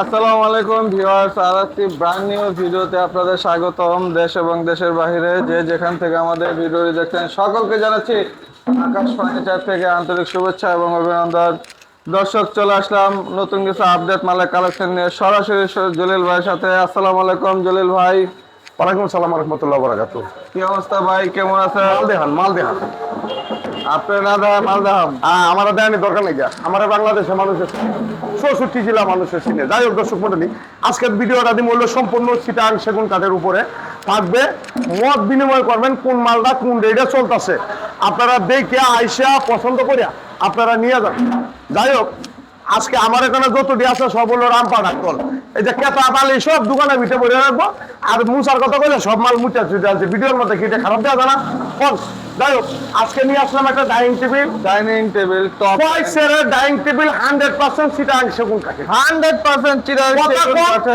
আসসালামু আলাইকুম ভিউয়ার্স আর একটি ব্র্যান্ড নিউ ভিডিওতে আপনাদের স্বাগতম। দেশ এবং দেশের বাইরে যে যেখান থেকে আমাদের ভিডিওটি দেখছেন সকলকে জানাচ্ছি আকাশ ফার্নিচার থেকে আন্তরিক শুভেচ্ছা এবং অভিনন্দন। দর্শক চলে আসলাম নতুন কিছু আপডেট মালের কালেকশন নিয়ে। সরাসরি জলিল ভাইয়ের সাথে। আসসালামু আলাইকুম জলিল ভাই। ওয়ালাইকুম সালাম রহমতুল্লাহ বরাকাতু কি অবস্থা ভাই? কেমন আছেন? মাল দেখান মাল দেখান। আপনার রাধা মালদাহাম হ্যাঁ আমার দেখানি দরকার নেই আমার বাংলাদেশের মানুষের চৌষট্টি জেলা মানুষের সিনে যাই হোক, দর্শক মন্ডলী, আজকের ভিডিওটা দিন মূল্য সম্পূর্ণ সিটাং সেগুন কাঠের উপরে। থাকবে, মত বিনিময় করবেন কোন মালটা কোন রেটে চলতেছে। আপনারা দেখে আইসা পছন্দ করিয়া আপনারা নিয়ে যান। যাই হোক আজকে আমার এখানে যতটি আছে সব হলো রামপাড়া কল। এই যে কেতা বালি সব দোকানে ভিটে পড়ে রাখব। আর মুসার কথা কইলে সব মাল মুচা চুটে আছে ভিডিওর মধ্যে কিটে খারাপ দেওয়া যায় না? ফল যাই হোক আজকে নিয়ে আসলাম একটা dining table dining table top সেরের dining table hundred percent সিটা সেগুন কাঠে হান্ড্রেড পার্সেন্ট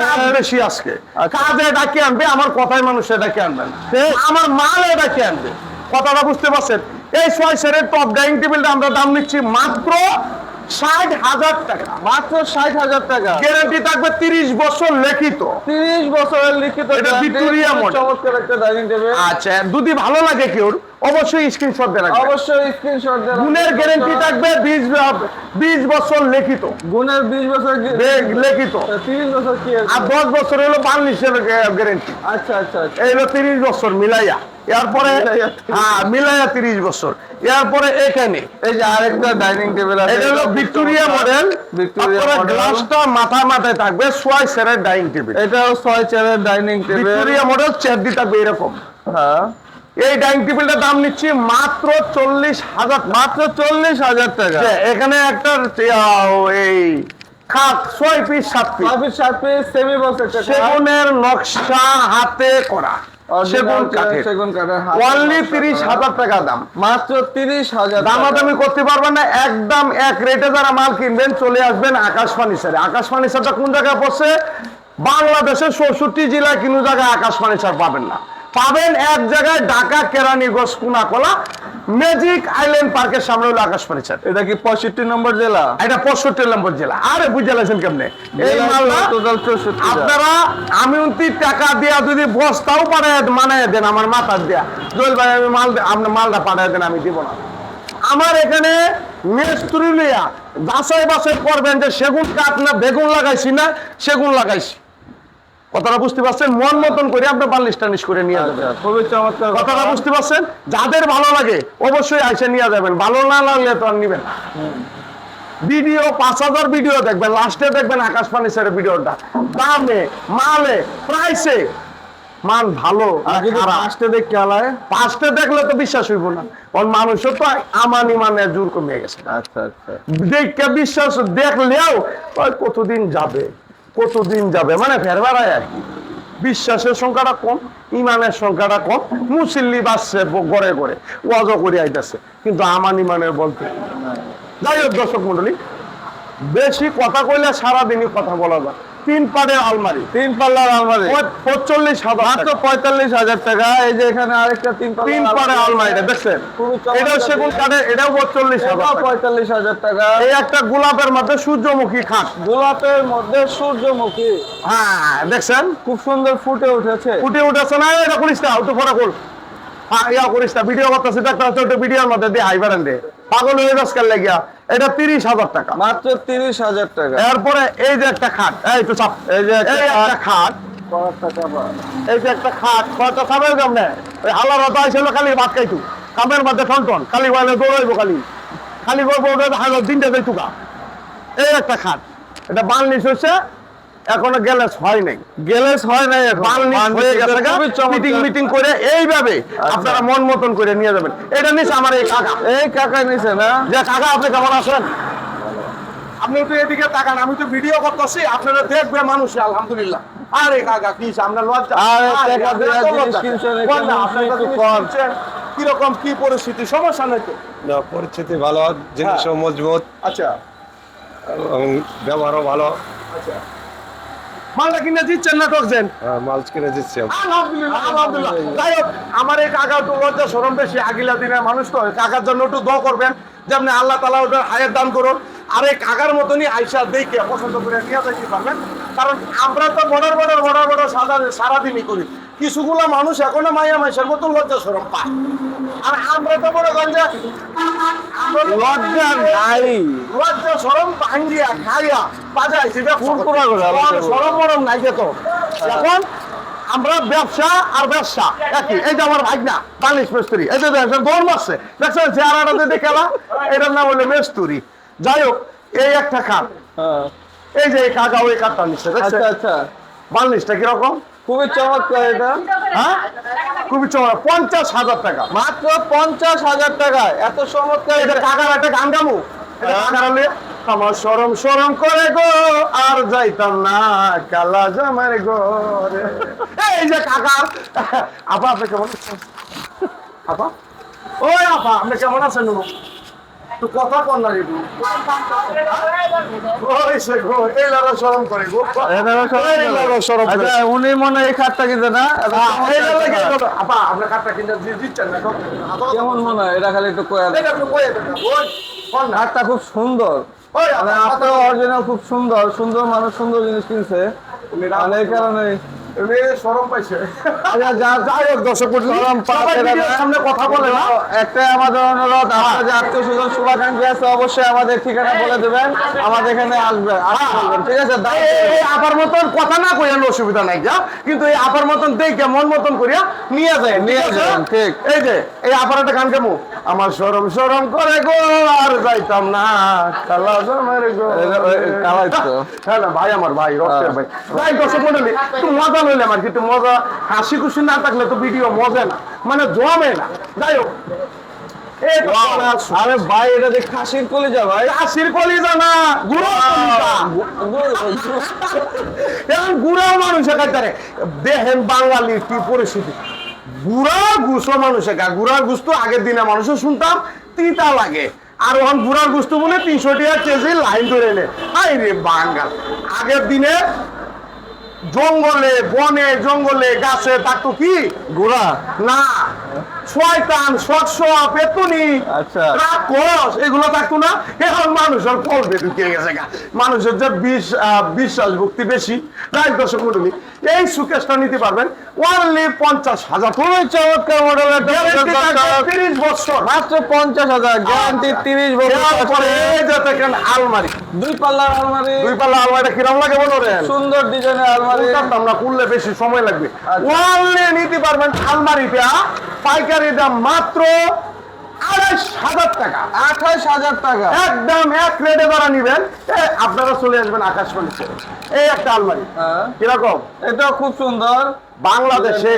কাজ বেশি আজকে। কাজে ডাকে আনবে আমার কথাই মানুষ ডাকে আনবে না। আমার মাল ডাকে আনবে। কথাটা বুঝতে পারছেন? এই ছয় সেরের টপ ডাইনিং টেবিলটা আমরা দাম নিচ্ছি মাত্র ষাট হাজার টাকা। মাত্র ষাট হাজার টাকা। গ্যারান্টি থাকবে তিরিশ বছর লিখিত। তিরিশ বছরের লিখিত এটা ভিক্টোরিয়া চমৎকার একটা ডাইনিং টেবিল আচ্ছা যদি ভালো লাগে কেউ অবশ্যই স্ক্রিনশট রাখবেন। অবশ্যই স্ক্রিনশট দেন গুণের গ্যারান্টি থাকবে বিশ বিশ বছর লিখিত। গুণের বিশ বছর লে- লিখিত। তিরিশ বছর কি আর দশ বছর হলো বার্নিশের গ্যারেন্টি আচ্ছা আচ্ছা আচ্ছা। এই হলো তিরিশ বছর মিলাইয়া। এরপরে হ্যাঁ মিলাইয়া তিরিশ বছর। এরপরে এখানে এই যে আরেকটা ডাইনিং টেবিল আছে এটা হলো ভিক্টোরিয়া মডেল। ভিক্টোরিয়া গ্লাসটা মাথায় মাথায় থাকবে সোয়াই সেরের ডাইনিং টেবিল। এটাও ছয় চেয়ারের dining table. Victoria model chair দিয়ে থাকবে এরকম। হ্যাঁ। এই ডাইনিং টেবিলটার দাম নিচ্ছি মাত্র চল্লিশ হাজার মাত্র চল্লিশ হাজার টাকা। এখানে একটা এই খাট ছয় পিস সাত পিস। সাত পিস সাত পিস সেমি বক্স সেগুনের নকশা হাতে করা। সেগুন কাঠের। সেগুন কাঠের অনলি তিরিশ হাজার টাকা দাম। মাত্র তিরিশ হাজার। দামাদামি করতে পারবেন না একদম এক রেটে যারা মাল কিনবেন চলে আসবেন আকাশ ফার্নিচারে আকাশ ফার্নিচারটা কোন জায়গায় পড়ছে? বাংলাদেশের চৌষট্টি জেলায় কোনো জায়গায় আকাশ ফার্নিচার পাবেন না। পাবেন এক জায়গায় ঢাকা কেরানীগঞ্জ কুনাকলা ম্যাজিক আইল্যান্ড পার্কের সামনে হলো আকাশ ফার্নিচার এটা কি পঁয়ষট্টি নম্বর জেলা? এটা পঁয়ষট্টি নম্বর জেলা। আরে বুঝে লাগছেন কেমনে? এই মালটা আপনারা আমি উনতি টাকা দিয়া যদি বস্তাও পাঠায় মানে দেন আমার মাথার দিয়া। জল ভাই আমি মাল দে- আপনি মালটা পাঠায় দেন আমি দিব না। আমার এখানে মেস্তুরি লিয়া বাসায় বাসায় করবেন যে সেগুন কাঠ না বেগুন লাগাইছি না সেগুন লাগাইছি। কথাটা বুঝতে পারছেন? মন মতন করে আপনি বাল্লিশ টানিশ করে নিয়ে যাবেন। আচ্ছা খুবই চমৎকার কথাটা বুঝতে পারছেন? যাদের ভালো লাগে অবশ্যই আইসে নিয়ে যাবেন। ভালো না লাগলে তো আর নিবেন ভিডিও পাঁচ হাজার ভিডিও দেখবেন লাস্টে দেখবেন আকাশ ফার্নিচারের ভিডিওটা। দামে মালে প্রাইসে মান ভালো আসতে দেখতে আলায় পাঁচটা দেখলে তো বিশ্বাস হইব না। ওর মানুষও তো আমানি মানে জোর কমে গেছে। আচ্ছা আচ্ছা। দেখে বিশ্বাস দেখলেও কতদিন যাবে? কতদিন যাবে? মানে ফের বাড়ায় আর কি। বিশ্বাসের সংখ্যাটা কম, ইমানের সংখ্যাটা কম। মুসল্লি বাসছে গড়ে গড়ে, ওয়াজও করে আইতেছে। কিন্তু আমার ইমানের বলতে। যাই হোক দর্শক মন্ডলী বেশি কথা কইলে সারাদিনই কথা বলা যায়। তিন আলমারি। তিন পাল্লার আলমারি। পঁচল্লিশ হাজার মাত্র পঁয়তাল্লিশ হাজার টাকা। এই যে এখানে আরেকটা তিন তিন আলমারিটা দেখছেন? এটাও সেগুন কাঠের এটাও পঁচল্লিশ হাজার পঁয়তাল্লিশ হাজার টাকা। এই একটা গোলাপের মধ্যে সূর্যমুখী খাট। গোলাপের মধ্যে সূর্যমুখী। হ্যাঁ দেখছেন? খুব সুন্দর ফুটে উঠেছে। ফুটে উঠেছে না এটা করিস না একটু ফটো ইয়া করিস না ভিডিও করতেছে একটা হচ্ছে ভিডিওর মধ্যে দিয়ে হাই বারেন পাগল হয়ে লাগিয়া? এটা তিরিশ হাজার টাকা। মাত্র তিরিশ হাজার টাকা। এরপরে এই যে একটা খাট এই এই যে একটা খাট। এই যে একটা খাট কয়টা খাবে কেমনে ওই হালার হতো আইছিল খালি ভাত খাইতু। কামের মধ্যে টন খালি বলে দৌড়াইবো খালি। খালি করব হাজার দিনটা যাইতু গা এই একটা খাট। এটা বানলিশ হচ্ছে এখনও গ্যালেস হয় নাই। গ্যালেস হয় নাই এখন। হয়ে গেছে। মিটিং মিটিং করে এইভাবে আচ্ছা। আপনারা মন মতন করে নিয়ে যাবেন। এটা নিচ্ছে আমার এই কাকা। এই কাকা নিছে না? যে কাকা আপনি কেমন আছেন? আপনি তো এদিকে তাকান আমি তো ভিডিও করতেছি। আপনারা দেখবে মানুষ আলহামদুলিল্লাহ। আরে কাকা কি আমরা লজ্জা। আরে টাকা তো জিনিস। কিনছেন, আপনারা কম। কীরকম কি পরিস্থিতি? সমস্যা নেই তো? না পরিস্থিতি ভালো জিনিসও মজবুত। আচ্ছা। ব্যবহারও ভালো। মালটা কিনে দিচ্ছেন না ঠকছেন হ্যাঁ, মাল কিনে দিচ্ছি। আলহামদুলিল্লাহ আলহামদুলিল্লাহ। যাই হোক আমার এই কাকা তো লজ্জা সরম বেশি। আগিলা দিনে মানুষ তো কাকার জন্য একটু দোয়া করবেন যেমনি আল্লাহ তালা ওটার হায়ের দান করুন আর এই কাকার মতনই আইসা দেখে পছন্দ করে নিয়ে যাইতে পারবেন। কারণ আমরা তো বর্ডার বর্ডার বর্ডার বর্ডার সাদা সারাদিনই করি। কিছুগুলা মানুষ এখনও মাইয়া মাইসের মতন লজ্জা সরম পায়। আর আমরা তো মনে করেন যে লজ্জা নাই। লজ্জা সরম ভাঙ্গিয়া খাইয়া ফুরফুরা করে আলোচনা করো। সরম মরম নাই যে তো। এখন আমরা ব্যবসা আর ব্যবসা একই। এই যে আমার ভাগনা বালিশ মিস্ত্রি। এই যে দেখছেন দৌড় মারছে দেখছেন চেহারাটা যদি খেলা এটার নাম হলো মেস্তুরি। যাই হোক এই একটা খাট হ্যাঁ। এই যে এই কাকা ওই কাঠটা নিচ্ছে দেখছেন? আচ্ছা আচ্ছা। বালিশটা কীরকম? খুবই চমৎকার এটা। হ্যাঁ? খুবই চমৎকার। পঞ্চাশ হাজার টাকা। মাত্র পঞ্চাশ হাজার টাকা এত চমৎকার এটা কাকার একটা গান গামু? হ্যাঁ। আমার সরম সরম করে গো আর যাইতাম না কালা জামার ঘরে। এই যে কাকার আপা আপনি কেমন আছেন? আপা? ওই আপা আপনি কেমন আছেন? তো কথা কন না রে গো। গো। করে। গো আচ্ছা উনি মনে এই খাটটা কিনতে না? কি। আপা আপনার কাঠটা কিনে দিয়ে দিচ্ছেন না কেমন মনে হয়? এটা খালি একটু কয়া এটা আপনি কয়ে দেন। ওই খুব সুন্দর। ওই মানে আপা আপনার অরিজিনাল খুব সুন্দর। সুন্দর মানুষ সুন্দর জিনিস কিনছে। মানে এই কারণে আচ্ছা যা যাই হোক দর্শক সরম সবাই ভিডিওর সামনে কথা বলে না। একটাই আমাদের অনুরোধ আপনার যে আত্মীয় স্বজন শুভাকাঙ্ক্ষী আছে অবশ্যই আমাদের ঠিকানা বলে দেবেন। আমাদের এখানে আসবে ঠিক আছে? এই- এই আপার মতন কথা না কইয়ান অসুবিধা নাই যা। কিন্তু এই আপার মতন দেখে মন মতন করিয়া নিয়ে যায় নিয়ে যান, ঠিক। এই যে এই আপার একটা গান কেমন আমার সরম সরম করে গো আর যাইতাম না। কালা জমের গো। কালাই তো। হ্যাঁ ভাই আমার ভাই রক্তের ভাই। ভাই দর্শক মন্ডলী একটু মজা লইলে আমার কিন্তু মজা হাসি খুশি না থাকলে তো ভিডিও মজা না। মানে জমে না। যাই হোক। আরে ভাই এটা যে খাসির কলিজা ভাই। কাশির কলিজা না গুঁড়ো এখন গুড়া মানুষে খাইতারে দেখেন বাঙালির কি পরিস্থিতি। গুড়া গুছো মানুষে খা গুড়ার গুস্ত আগের দিনে মানুষে শুনতাম তিতা লাগে। আর এখন গুড়ার গুস্ত বলে তিনশো টাকা কেজি লাইন ধরে নে। আই রে বাঙ্গাল আগের দিনে জঙ্গলে বনে জঙ্গলে গাছে থাকতো কি? ঘোড়া না। শয়তান পেতনি আচ্ছা। এগুলো থাকতো না। এখন মানুষের কল্পে ঢুকিয়ে গেছে মানুষের যে বিশ বিশ্বাস ভক্তি বেশি তাই দর্শক মন্ডলী এই সুকেশটা নিতে পারবেন। ওনলি পঞ্চাশ হাজার। খুবই চমৎকার মডেল তিরিশ বছর। মাত্র পঞ্চাশ হাজার। গ্যারান্টি তিরিশ বছর। দেখেন আলমারি। দুই পাল্লার আলমারি। দুই পাল্লা আলমারিটা কিরম লাগে বলরেন সুন্দর ডিজাইনের আলমারি। আমরা করলে বেশি সময় লাগবে। আচ্ছা। নিতে পারবেন আলমারিটা পাইকারি দাম মাত্র আড়াইশ হাজার টাকা। আঠাশ হাজার টাকা। একদম এক রেটে যারা নিবেন। এ, আপনারা চলে আসবেন আকাশবাণীতে এই একটা আলমারি। হ্যাঁ। কীরকম? এটা খুব সুন্দর। বাংলাদেশে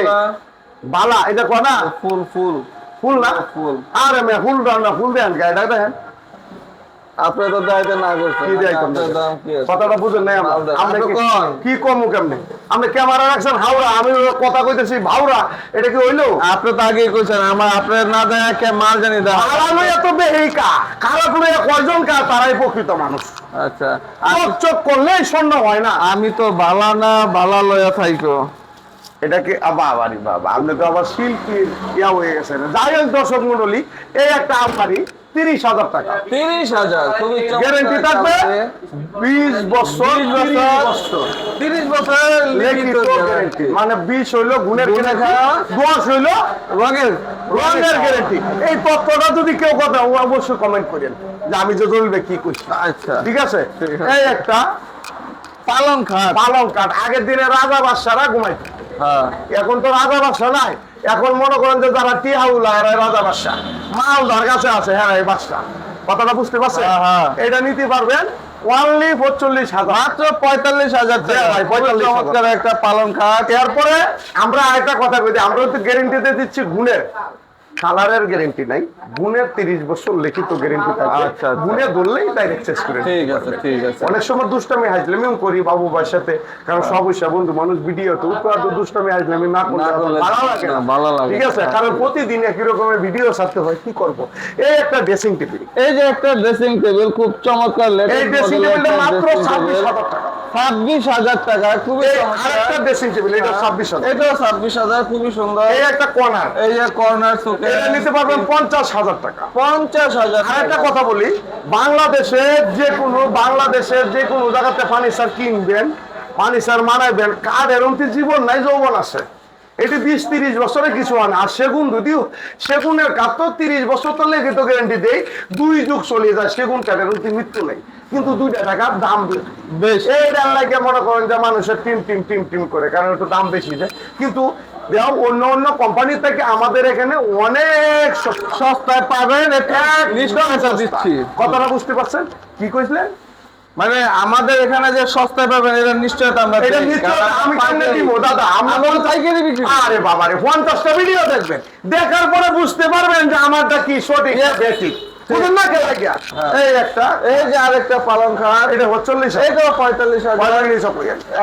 বালা এটা কোনা? ফুল ফুল। ফুল না? ফুল। আর মে ফুল না ফুল দেন গায়ে দেখেন। আপনি তো দায়িত্ব না করছেন। কি দেয় কম আপনার? দাম কি আছে? কথাটা বুঝেন নাই আমরা। আপনি- আমরা আপনি কি- কমু কেমনে? আপনি ক্যামেরা রাখছেন হাওড়া। আমি কথা কইতেছি ভাওড়া এটা কি হইল? আপনি তো আগেই কইছেন আমার আপনার না দেয় কে মাল জানি খারাপ এত বেহিকা খারাপ কয়জন কা? তারাই প্রকৃত মানুষ। আচ্ছা। চোখ করলেই হয় না। আমি তো বালা না বালা লয়া থাইকো। এটাকে বাবারি বাবা আপনি তো আবার শিল্পীর ইয়া হয়ে গেছেন। যাই হোক দর্শক মন্ডলী এই একটা আলমারি তিরিশ হাজার টাকা। তিরিশ হাজার গ্যারেন্টি থাকবে? বিশ বছর তিরিশ বছর। মানে বিশ হইল গুণের দশ হইল রঙের। রঙের গ্যারেন্টি এই তথ্যটা যদি কেউ কথা অবশ্যই কমেন্ট করেন যে আমি যে জ্বলবে কি করছি। আচ্ছা। ঠিক আছে? এই একটা পালং খাট। পালং কাঠ আগের দিনে রাজা বাদশারা ঘুমাইতো। এখন তো রাজা বাসা নাই। এখন মনে করেন যে যারা টিহাউলা এরা রাজা বাসা মালদার কাছে আছে হ্যাঁ এই বাসটা কথাটা বুঝতে পারছেন? হ্যাঁ, হ্যাঁ। এটা নিতে পারবেন ওয়ানলি পঁয়তাল্লিশ হাজার। মাত্র পঁয়তাল্লিশ হাজার টাকা। হ্যাঁ ভাই, খুবই 45,000 চমৎকার একটা পালন খাট। এরপরে আমরা আরেকটা কথা কই আমরা তো গ্যারেন্টিতে দিচ্ছি গুণের। কালারের গ্যারেন্টি নাই গুণের তিরিশ বছর লিখিত গ্যারেন্টি থাকে আচ্ছা, আচ্ছা। গুণে ধরলেই ডাইরেক্ট চেস করে ঠিক আছে ঠিক আছে। অনেক সময় দুষ্টামি হাজলামিও করি বাবু ভাইয়ের সাথে কারণ সব হইসা বন্ধু মানুষ ভিডিও তো উপর দুষ্টামি হাজলামি না করলে করলে ভালো লাগে না, না ভালো লাগে ঠিক আছে কারণ প্রতিদিন একই রকমের ভিডিও ছাড়তে হয় কি করব? এই একটা ড্রেসিং টেবিল এই যে একটা ড্রেসিং টেবিল খুব চমৎকার এই ড্রেসিং টেবিলটা মাত্র ছাব্বিশ হাজার টাকা। ছাব্বিশ হাজার টাকা খুবই এই আরেকটা ড্রেসিং টেবিল এটা ছাব্বিশ হাজার। এটাও ছাব্বিশ হাজার খুবই সুন্দর। এই একটা কর্নার এই যে কর্নার সুকে এটা নিতে পারবেন পঞ্চাশ হাজার টাকা। পঞ্চাশ হাজার আর একটা কথা বলি বাংলাদেশে যে কোনো বাংলাদেশের যে কোনো জায়গাতে ফার্নিচার কিনবেন ফার্নিচার মানাইবেন কার এরমতি জীবন নাই যৌবন আছে। এটি বিশ তিরিশ বছরে কিছু হয় না আর সেগুন যদিও সেগুনের কাঠ তিরিশ বছর তো লেগে তো গ্যারান্টি দেয় দুই যুগ চলে যায় সেগুন কাঠের অন্তি মৃত্যু নেই। কিন্তু দুইটা টাকার দাম বেশি। বেশ। এইটার লাগে মনে করেন যে মানুষের টিম টিম টিম টিম করে কারণ একটু দাম বেশি যায় কিন্তু দেখো অন্য অন্য কোম্পানি থেকে আমাদের এখানে অনেক সস্তায় পাবেন এটা কথাটা বুঝতে পারছেন? কি কইছিলেন? মানে আমাদের এখানে যে সস্তায় পাবেন এটা নিশ্চয়তা আমরা এটা দিই। নিশ্চয় আমি কেমনে দিব দাদা আমরা তো পাইকারি বিক্রি করি। আরে বাবা রে পঞ্চাশটা ভিডিও দেখবেন। দেখার পরে বুঝতে পারবেন যে আমারটা কি সঠিক বুঝলেন না কে লাগিয়া এই একটা। এই যে আরেকটা পালং খাট এটা চল্লিশ এইটা পঁয়তাল্লিশ।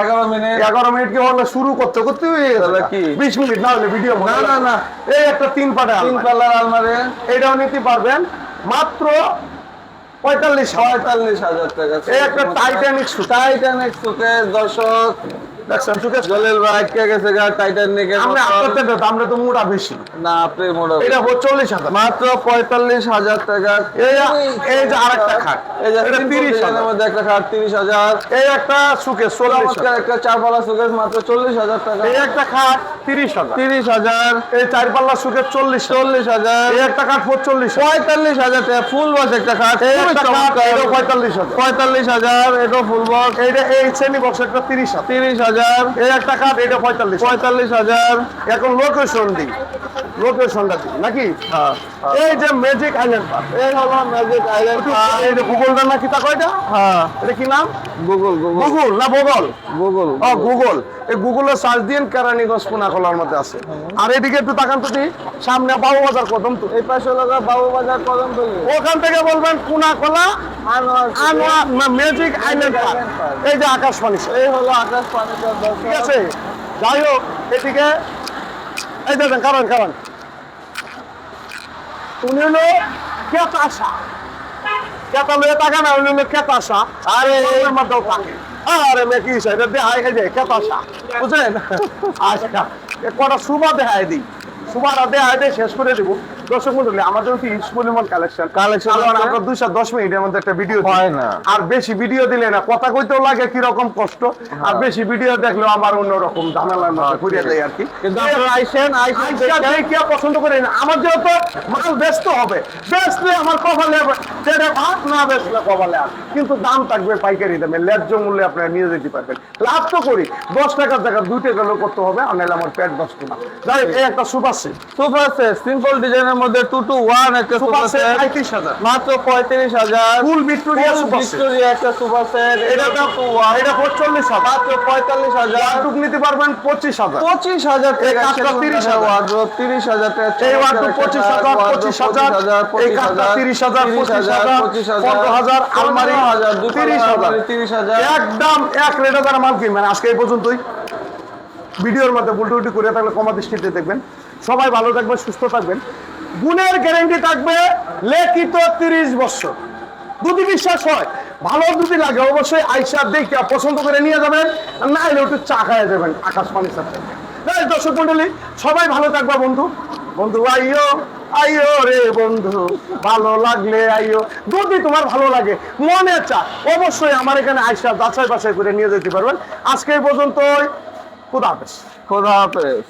এগারো মিনিট। এগারো মিনিট কি হলো শুরু করতে করতে হয়ে তাহলে কি? বিশ মিনিট না হলে ভিডিও না, না, না। এই একটা তিন পাটে তিন পাল্লার আলমারি। এটাও নিতে পারবেন। মাত্র পঁয়তাল্লিশ পঁয়তাল্লিশ হাজার টাকা। একটা টাইটানিক টাইটানিক সুকেস দর্শক দেখছেন সুখে জলিল ভাই গেছে গা টাইটানিকের আমরা আপনাদের দাম, আমরা তো মোটা বেশি। না আপনি মোটা এটা হাজার। মাত্র পঁয়তাল্লিশ হাজার টাকা। এই এই যে আরেকটা খাট এই যে এটা তিরিশ তিরিশ মধ্যে একটা খাট তিরিশ হাজার। এই একটা সুখে চল্লিশ একটা চার পাল্লা সুকেস মাত্র চল্লিশ হাজার টাকা। এই একটা খাট তিরিশ হাজার। তিরিশ হাজার। এই চার পাল্লা হাজার। এই একটা খাট পঁয়তাল্লিশ পঁয়তাল্লিশ হাজার টাকা ফুল বক্স একটা খাট। এই একটা খাট পঁয়তাল্লিশ হাজার। পঁয়তাল্লিশ হাজার এটা ফুল বক্স। এইটা এই শ্রেণি বক্স একটা তিরিশ হাজার। তিরিশ হাজার এই একটা কাঠ এটা পঁয়তাল্লিশ। পঁয়তাল্লিশ হাজার। এখন লোকেশন দিই লোকেশনটা দিই নাকি? হ্যাঁ এই যে ম্যাজিক আইল্যান্ড পার্ক এই হলো ম্যাজিক আইল্যান্ড এই যে গুগলটা নাকি তা কয়টা হ্যাঁ। এটা কি নাম? গুগল গুগল গুগল না বগল গুগল ও গুগল এই গুগলে সার্চ দিন কেরানীগঞ্জ কোনাখোলার মধ্যে আছে। আর এদিকে একটু তাকান তো সামনে বাবু বাজার কদম তো। এই পাশে হলো বাবু বাজার কদম তলি ওখান থেকে বলবেন Konakhola Anwar magic island park এই যে আকাশবাণী। এই হলো আকাশ পানির ঠিক আছে? যাই হোক এদিকে এই দেখেন কারণ কারণ। উনি হলো কেতাসা। কেতা লয়ে টাকা না উনি হলো কেতাসা। আরে। এর মধ্যেও থাকে আরে মে এটা দেখাই যায় কেতাসা। বুঝলেন? আচ্ছা কটা সুবা দেখাই দিই। সুবাটা দেখাই দিয়ে শেষ করে দিব। দর্শক মন্ডলী আমাদের হচ্ছে কালেকশন Collection? আমরা দুইশো দশ মিনিটের মধ্যে একটা ভিডিও হয় না। আর বেশি ভিডিও দিলে না কথা কইতেও লাগে কীরকম কষ্ট। আর বেশি ভিডিও দেখলেও আমার অন্যরকম ঝামেলার মধ্যে ঘুরিয়ে দেয় আর কি কিন্তু আপনারা আইসেন আইসেন আইসা পছন্দ না। আমার যেহেতু মাল ব্যস্ত হবে বেচলে আমার কপালে যেটা ভাত না বেচলে কপালে আর। কিন্তু দাম থাকবে পাইকারি দামে ন্যায্য মূল্যে আপনারা নিয়ে যেতে পারবেন। লাভ তো করি দশ টাকার জায়গা দুই টাকা লোক করতে হবে আর নাহলে আমার পেট দশ টাকা যাই এই একটা সুপ আছে সোফা সেট সিম্পল ডিজাইনের মধ্যে টু টু ওয়ান একটা সুপ সোফা আছে সেট মাত্র পঁয়ত্রিশ হাজার। ফুল ভিক্টোরিয়া ভিক্টোরিয়া একটা সোফা সেট এটা তো এটা পঁয়তাল্লিশ হাজার। মাত্র পঁয়তাল্লিশ হাজার। নিতে পারবেন পঁচিশ হাজার। পঁচিশ হাজার টাকা 30,000 ওয়ার্ড্রোব তিরিশ হাজার। টাকা এই ওয়ার্ডরোব পঁচিশ হাজার পঁচিশ হাজার এই কাঠটা তিরিশ হাজার পঁচিশ হাজার হাজার পনেরো হাজার আলমারি হাজার তিরিশ হাজার। তিরিশ হাজার। একদম এক রেটে তারা মাল কিনবেন। আজকে এই পর্যন্তই। ভিডিওর মধ্যে উল্টি করে থাকলে কমা দৃষ্টিতে দেখবেন। সবাই ভালো থাকবেন সুস্থ থাকবেন। গুণের গ্যারেন্টি থাকবে লেখিত তিরিশ বছর। যদি বিশ্বাস হয়? ভালো যদি লাগে, অবশ্যই আইসা দেখে পছন্দ করে নিয়ে যাবেন না হলে একটু চা খাইয়ে যাবেন আকাশ সাথে। দর্শক মন্ডলী সবাই ভালো থাকবা বন্ধু। বন্ধু আইও আইও রে বন্ধু, ভালো লাগলে আইও যদি তোমার ভালো লাগে, মনে চা অবশ্যই আমার এখানে আইসা যাচাই বাছাই করে নিয়ে যেতে পারবেন। আজকে এই পর্যন্তই, খুদা হাফেজ। খোদা হাফেজ।